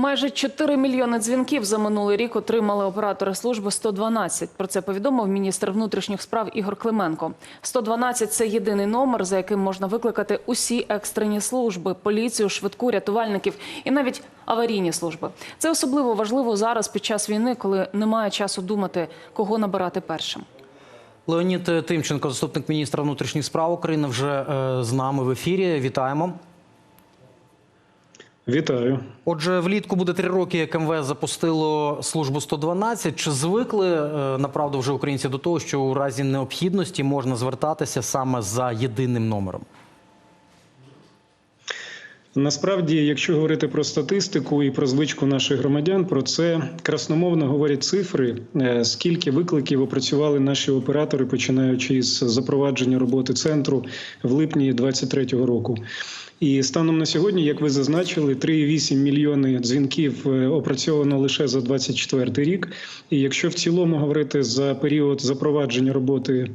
Майже 4 мільйони дзвінків за минулий рік отримали оператори служби 112. Про це повідомив міністр внутрішніх справ Ігор Клименко. 112 – це єдиний номер, за яким можна викликати усі екстрені служби, поліцію, швидку, рятувальників і навіть аварійні служби. Це особливо важливо зараз під час війни, коли немає часу думати, кого набирати першим. Леонід Тимченко, заступник міністра внутрішніх справ України, вже е, з нами в ефірі. Вітаємо. Вітаю. Отже, влітку буде три роки, як МВС запустило службу 112. Чи звикли е, направду вже українці до того, що у разі необхідності можна звертатися саме за єдиним номером? Насправді, якщо говорити про статистику і про звичку наших громадян, про це красномовно говорять цифри, е, скільки викликів опрацювали наші оператори, починаючи із запровадження роботи центру в липні 2023 року. І станом на сьогодні, як ви зазначили, 3,8 мільйони дзвінків е, опрацьовано лише за 2024 рік. І якщо в цілому говорити за період запровадження роботи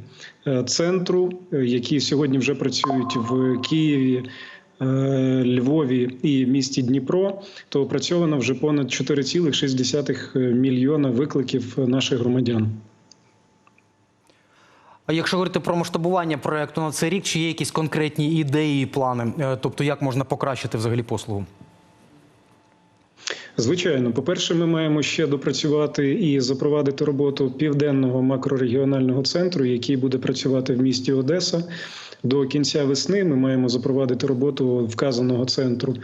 е, центру, е, які сьогодні вже працюють в Києві. Львові і місті Дніпро, то опрацьовано вже понад 4,6 мільйона викликів наших громадян. А якщо говорити про масштабування проекту на цей рік, чи є якісь конкретні ідеї і плани? Е, Тобто, як можна покращити взагалі послугу? Звичайно, по-перше, ми маємо ще допрацювати і запровадити роботу південного макрорегіонального центру, який буде працювати в місті Одеса. До кінця весни ми маємо запровадити роботу вказаного центру.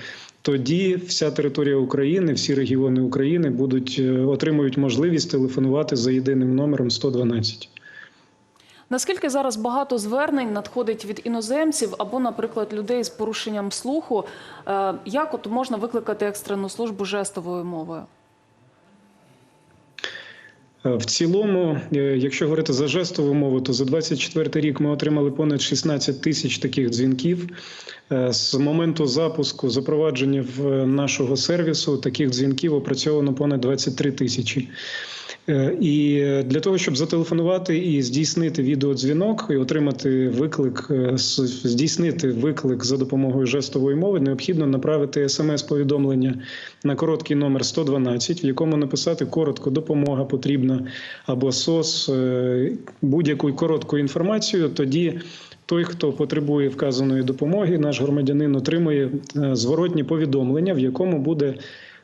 Тоді вся територія України, всі регіони України будуть е, отримують можливість телефонувати за єдиним номером 112. Наскільки зараз багато звернень надходить від іноземців або, наприклад, людей з порушенням слуху, е, як от можна викликати екстрену службу жестовою мовою? Е, В цілому, е, якщо говорити за жестову мову, то за 24 рік ми отримали понад 16 тисяч таких дзвінків. Е, З моменту запуску запровадження в нашого сервісу таких дзвінків опрацьовано понад 23 тисячі. Е, І для того, щоб зателефонувати і здійснити відеодзвінок і отримати виклик, е, здійснити виклик за допомогою жестової мови, необхідно направити смс-повідомлення на короткий номер 112, в якому написати коротко допомога потрібна або СОС, е, будь-яку коротку інформацію. Тоді той, хто потребує вказаної допомоги, наш громадянин отримує е, зворотні повідомлення, в якому буде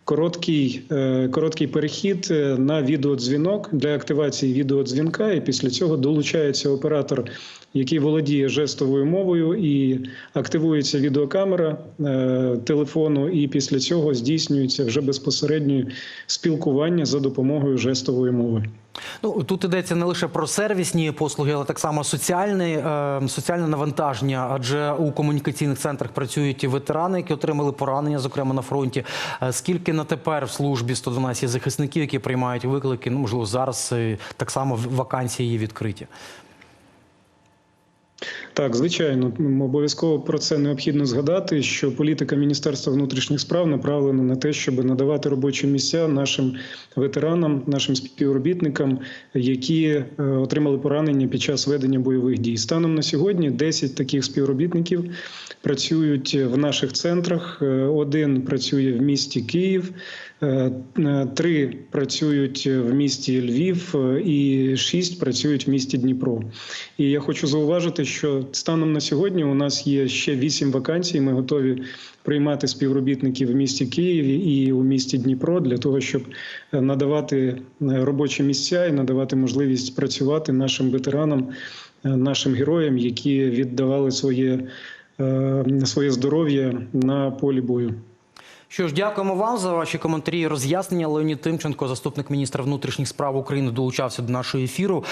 короткий, е, короткий перехід е, на відеодзвінок для активації відеодзвінка, і після цього долучається оператор, який володіє жестовою мовою, і активується відеокамера телефону, і після цього здійснюється вже безпосередньо спілкування за допомогою жестової мови. Ну тут йдеться не лише про сервісні послуги, але так само соціальне, е, соціальне навантаження. Адже у комунікаційних центрах працюють і ветерани, які отримали поранення, зокрема на фронті. Е, Скільки на тепер в службі 112 є захисників, які приймають виклики? Ну можливо, зараз е, так само вакансії є відкриті. Так, звичайно, обов'язково про це необхідно згадати, що політика Міністерства внутрішніх справ направлена на те, щоб надавати робочі місця нашим ветеранам, нашим співробітникам, які е, отримали поранення під час ведення бойових дій. Станом на сьогодні 10 таких співробітників працюють в наших центрах. Е, Один працює в місті Київ. е, Три працюють в місті Львів і шість працюють в місті Дніпро. І я хочу зауважити, що станом на сьогодні у нас є ще вісім вакансій. Ми готові приймати співробітників в місті Києві і у місті Дніпро для того, щоб е, надавати е, робочі місця і надавати можливість працювати нашим ветеранам, е, нашим героям, які віддавали своє, своє здоров'я на полі бою. Що ж, дякуємо вам за ваші коментарі і роз'яснення. Леонід Тимченко, заступник міністра внутрішніх справ України, долучався до нашого ефіру.